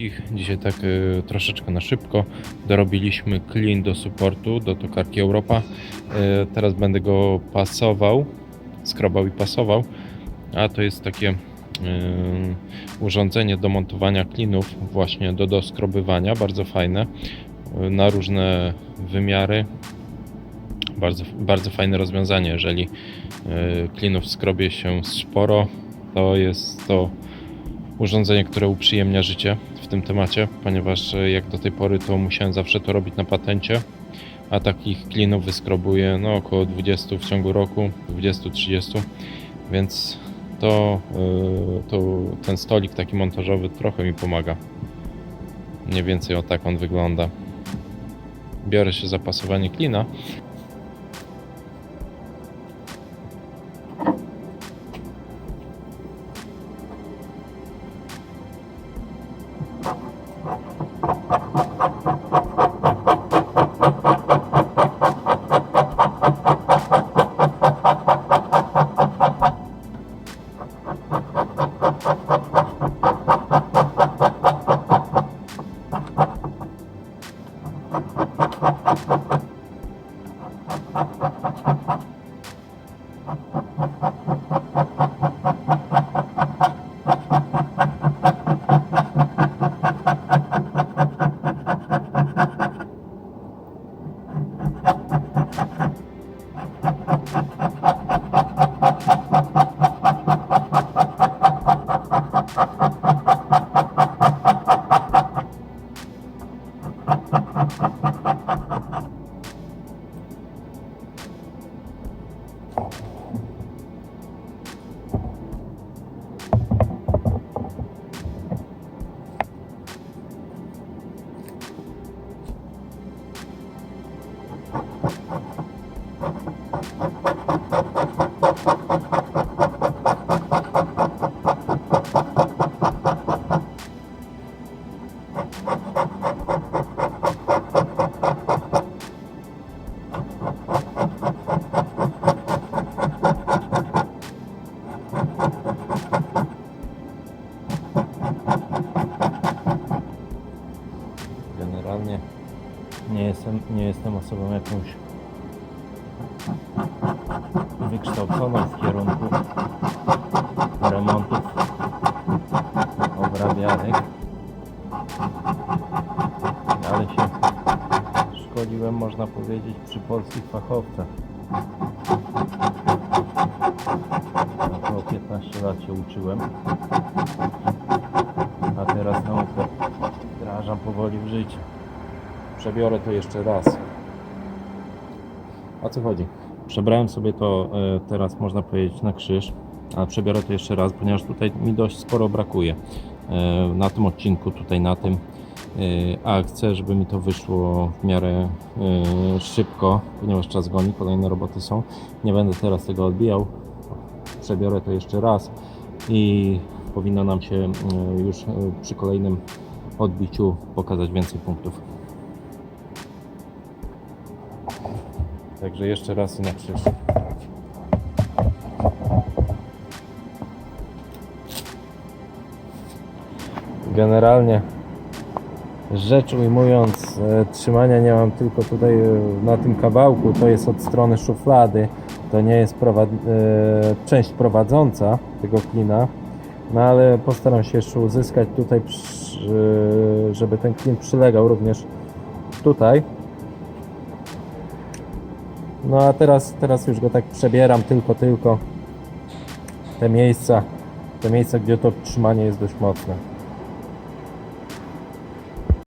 wszystkich. Dzisiaj tak y, troszeczkę na szybko dorobiliśmy clean do supportu, do tokarki Europa. Y, teraz będę go pasował, skrobał i pasował, a to jest takie y, urządzenie do montowania klinów właśnie do doskrobywania, bardzo fajne, y, na różne wymiary. Bardzo, bardzo fajne rozwiązanie, jeżeli y, klinów skrobie się sporo, to jest to urządzenie, które uprzyjemnia życie tym temacie, ponieważ e, jak do tej pory to musiałem zawsze to robić na patencie, a takich klinów wyskrobuję no, około 20 w ciągu roku, 20-30, więc to, e, to ten stolik taki montażowy trochę mi pomaga. Mniej więcej o tak on wygląda. Biorę się za pasowanie klina. Ha ha ha! Generalnie nie jestem, nie jestem osobą jakąś wykształconą w kierunku remontów obrabiarek, ale się szkoliłem, można powiedzieć, przy polskich fachowcach. Około 15 lat się uczyłem, a teraz naukę wdrażam powoli w życie. Przebiorę to jeszcze raz. O co chodzi? Przebrałem sobie to e, teraz, można powiedzieć, na krzyż, ale przebiorę to jeszcze raz, ponieważ tutaj mi dość sporo brakuje e, na tym odcinku, tutaj na tym. E, A chcę, żeby mi to wyszło w miarę szybko, ponieważ czas goni, kolejne roboty są. Nie będę teraz tego odbijał. Przebiorę to jeszcze raz i powinno nam się już przy kolejnym odbiciu pokazać więcej punktów. Także jeszcze raz i na krzyż. Generalnie rzecz ujmując, e, trzymania nie mam tylko tutaj e, na tym kawałku, to jest od strony szuflady, to nie jest prowad- e, część prowadząca tego klina, no ale postaram się jeszcze uzyskać tutaj, żeby ten klin przylegał również tutaj. No a teraz, teraz już go tak przebieram tylko, tylko te miejsca, te miejsca, gdzie to trzymanie jest dość mocne.